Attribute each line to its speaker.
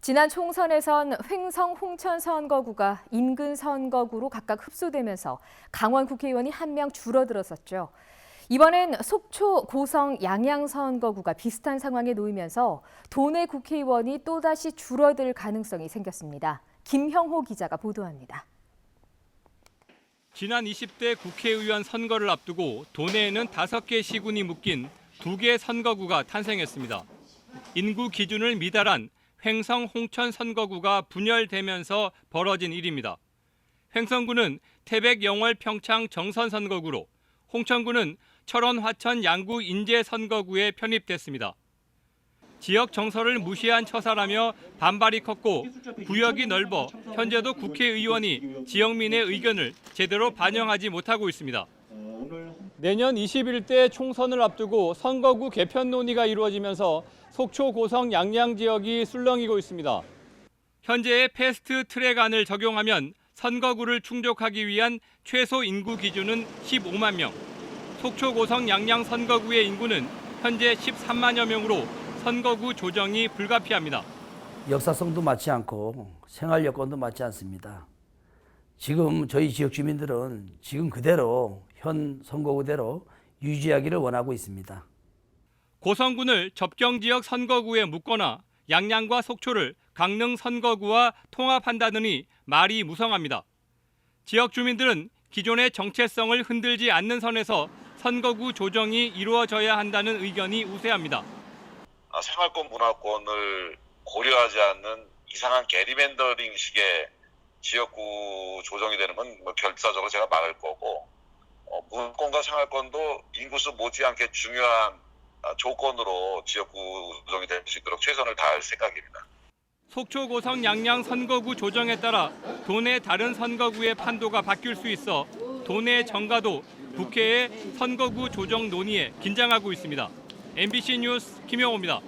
Speaker 1: 지난 총선에선 횡성 홍천 선거구가 인근 선거구로 각각 흡수되면서 강원 국회의원이 한 명 줄어들었었죠. 이번엔 속초, 고성, 양양 선거구가 비슷한 상황에 놓이면서 도내 국회의원이 또다시 줄어들 가능성이 생겼습니다. 김형호 기자가 보도합니다.
Speaker 2: 지난 20대 국회의원 선거를 앞두고 도내에는 5개 시군이 묶인 2개 선거구가 탄생했습니다. 인구 기준을 미달한 횡성 홍천 선거구가 분열되면서 벌어진 일입니다. 횡성구는 태백 영월 평창 정선 선거구로 홍천구는 철원 화천 양구 인제 선거구에 편입됐습니다. 지역 정서를 무시한 처사라며 반발이 컸고 구역이 넓어 현재도 국회의원이 지역민의 의견을 제대로 반영하지 못하고 있습니다. 내년 21대 총선을 앞두고 선거구 개편 논의가 이루어지면서 속초 고성 양양 지역이 술렁이고 있습니다. 현재의 패스트 트랙안을 적용하면 선거구를 충족하기 위한 최소 인구 기준은 15만 명. 속초 고성 양양 선거구의 인구는 현재 13만여 명으로 선거구 조정이 불가피합니다.
Speaker 3: 역사성도 맞지 않고 생활 여건도 맞지 않습니다. 지금 저희 지역 주민들은 지금 그대로 현 선거구대로 유지하기를 원하고 있습니다.
Speaker 2: 고성군을 접경 지역 선거구에 묶거나 양양과 속초를 강릉 선거구와 통합한다느니 말이 무성합니다. 지역 주민들은 기존의 정체성을 흔들지 않는 선에서 선거구 조정이 이루어져야 한다는 의견이 우세합니다.
Speaker 4: 아, 생활권 문화권을 고려하지 않는 이상한 게리맨더링식의 지역구 조정이 되는 건뭐 결사적으로 제가 막을 거고 어, 문화권과 생활권도 인구수 못지않게 중요한 아, 조건으로 지역구 조정이 될 수 있도록 최선을 다할 생각입니다.
Speaker 2: 속초 고성 양양 선거구 조정에 따라 도내 다른 선거구의 판도가 바뀔 수 있어 도내 정가도 국회의 선거구 조정 논의에 긴장하고 있습니다. MBC 뉴스 김영호입니다.